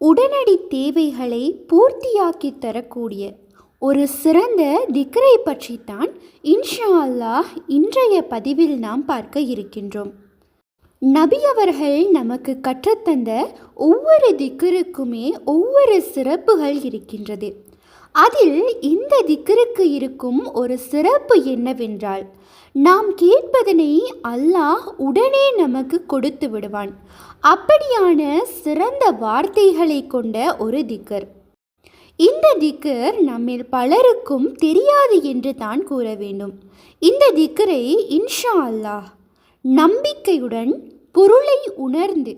உடனடி தேவைகளை பூர்த்தியாக்கி தரக்கூடிய ஒரு சிறந்த திக்ரை பற்றித்தான் இன்ஷா அல்லாஹ் இன்றைய பதிவில் நாம் பார்க்க இருக்கின்றோம். நபி அவர்கள் நமக்கு கற்றுத்தந்த ஒவ்வொரு திக்கருக்குமே ஒவ்வொரு சிறப்புகள் இருக்கின்றது. அதில் இந்த திக்கருக்கு இருக்கும் ஒரு சிறப்பு என்னவென்றால் நாம் கேட்பதனை அல்லாஹ் உடனே நமக்கு கொடுத்து விடுவான். அப்படியான சிறந்த வார்த்தைகளை கொண்ட ஒரு திக்கர். இந்த திக்கர் நம்மில் பலருக்கும் தெரியாது என்று தான் கூற வேண்டும். இந்த திக்கரை இன்ஷா அல்லாஹ் நம்பிக்கையுடன் பொருளை உணர்ந்து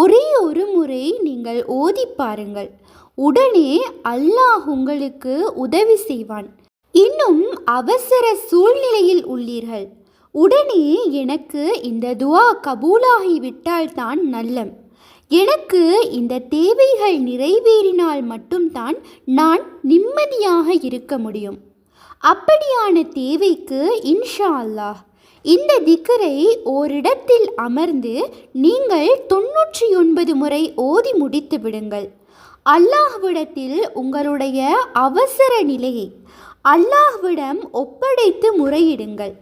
ஒரே ஒரு முறை நீங்கள் ஓதி பாருங்கள். உடனே அல்லாஹ் உங்களுக்கு உதவி செய்வான். இன்னும் அவசர சூழ்நிலையில் உள்ளீர்கள். உடனே எனக்கு இந்த துவா கபூலாகிவிட்டால் தான் நல்லம். எனக்கு இந்த தேவைகள் நிறைவேறினால் மட்டும்தான் நான் நிம்மதியாக இருக்க முடியும். அப்படியான தேவைக்கு இன்ஷா அல்லாஹ். இந்த திக்கரை ஓரிடத்தில் அமர்ந்து நீங்கள் தொன்னூற்றி ஒன்பது முறை ஓதி முடித்து விடுங்கள். அல்லாஹ்விடத்தில் உங்களுடைய அவசர நிலையை அல்லாஹ்விடம் ஒப்படைத்து முறையிடுங்கள்.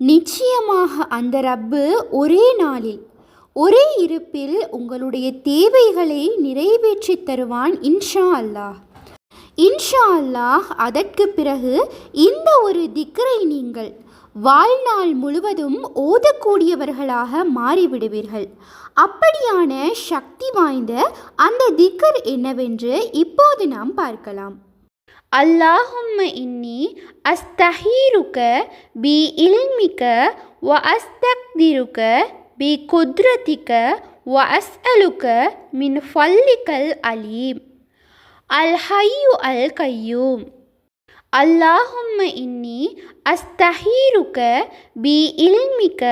நிச்சயமாக அந்த ரப்பு ஒரே நாளில் ஒரே இருப்பில் உங்களுடைய தேவைகளை நிறைவேற்றி தருவான் இன்ஷா அல்லாஹ். இன்ஷா அல்லாஹ் அதற்கு பிறகு இந்த ஒரு திக்கரை நீங்கள் வாழ்நாள் முழுவதும் ஓதக்கூடியவர்களாக மாறிவிடுவீர்கள். அப்படியான சக்தி வாய்ந்த அந்த திக்கர் என்னவென்று இப்போது நாம் பார்க்கலாம். அல்லாஹும்ம இன்னி அஸ்தஹீருக்க பி இல்மிக்க வ அஸ்தக்திருக்க பி குத்ரதிக்க வ அஸ்அலுக்க மின் ஃபல்லிக்கல் அலீம். அல் ஹையு அல் கையூம். اللهم إني أستخيرك بعلمك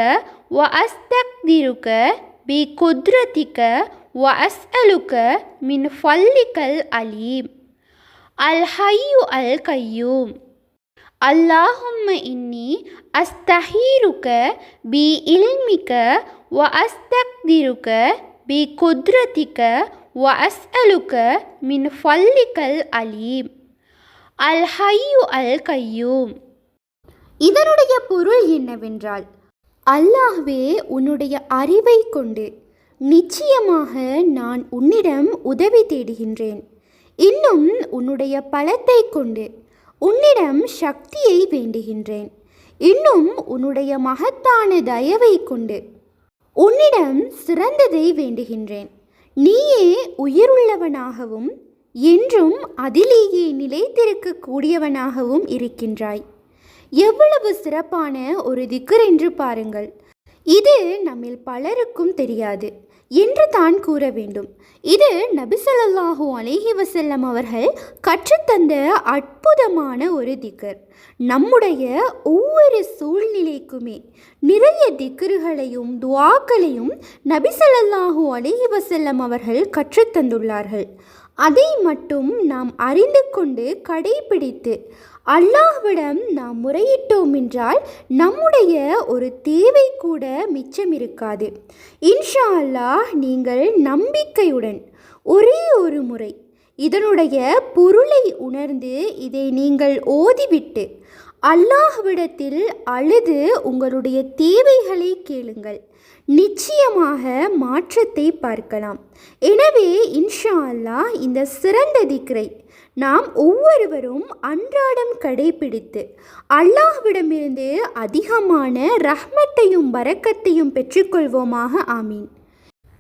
وأستقدرك بقدرتك وأسألك من فضلك العليم الحي القيوم. اللهم إني أستخيرك بعلمك وأستقدرك بقدرتك وأسألك من فضلك العليم அல் ஹையு அல் கையூம் இதனுடைய பொருள் என்னவென்றால் அல்லாஹ்வே உன்னுடைய அறிவை கொண்டு நிச்சயமாக நான் உன்னிடம் உதவி தேடுகின்றேன். இன்னும் உன்னுடைய பலத்தை கொண்டு உன்னிடம் சக்தியை வேண்டுகின்றேன். இன்னும் உன்னுடைய மகத்தான தயவை கொண்டு உன்னிடம் சிறந்ததை வேண்டுகின்றேன். நீயே உயிருள்ளவனாகவும் என்றும் அதிலேயே நிலைத்திருக்கக்கூடியவனாகவும் இருக்கின்றாய். எவ்வளவு சிறப்பான ஒரு திக்கர் என்று பாருங்கள். இது நம்மில் பலருக்கும் தெரியாது என்று தான் கூற வேண்டும். இது நபிசல்லாஹூ அலேஹி வசல்லம் அவர்கள் கற்றுத்தந்த அற்புதமான ஒரு திக்கர் நம்முடைய ஒவ்வொரு சூழ்நிலைக்குமே நிறைய திக்கர்களையும் துவாக்களையும் நபிசல்லாஹூ அலேஹி வசல்லம் அவர்கள் கற்றுத்தந்துள்ளார்கள். அதை மட்டும் நாம் அறிந்து கொண்டு கடைபிடித்து அல்லாஹ்விடம் நாம் முறையிட்டோம் என்றால் நம்முடைய ஒரு தேவை கூட மிச்சம் இருக்காது. இன்ஷா அல்லாஹ் நீங்கள் நம்பிக்கையுடன் ஒரே ஒரு முறை இதனுடைய பொருளை உணர்ந்து இதை நீங்கள் ஓதிவிட்டு அல்லாஹ்விடத்தில் அழுது உங்களுடைய தேவைகளை கேளுங்கள். நிச்சயமாக மாற்றத்தை பார்க்கலாம். எனவே இன்ஷா அல்லாஹ் இந்த சிறந்த திக்ரை நாம் ஒவ்வொருவரும் அன்றாடம் கடைபிடித்து அல்லாஹ்விடமிருந்து அதிகமான ரஹ்மத்தையும் வரக்கத்தையும் பெற்றுக்கொள்வோமாக. ஆமீன்.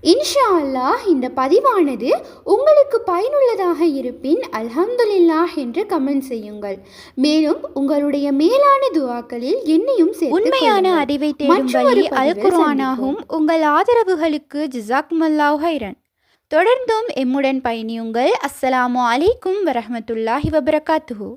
இன்ஷா அல்லாஹ் இந்த பதிவானது உங்களுக்கு பயனுள்ளதாக இருப்பின் அல்ஹம்துலில்லாஹ் என்று கமெண்ட் செய்யுங்கள். மேலும் உங்களுடைய மேலான துவாக்களில் என்னையும் உண்மையான. அறிவை தேடும் வழி அல் குர்ஆனாகும் உங்கள் ஆதரவுகளுக்கு ஜிசாக்மல்லாஹ் ஹைரன் தொடர்ந்தும் எம்முடன் பயணியுங்கள். அஸ்ஸலாமு அலைக்கும் வரஹ்மத்துல்லாஹி வபரகாத்துஹு.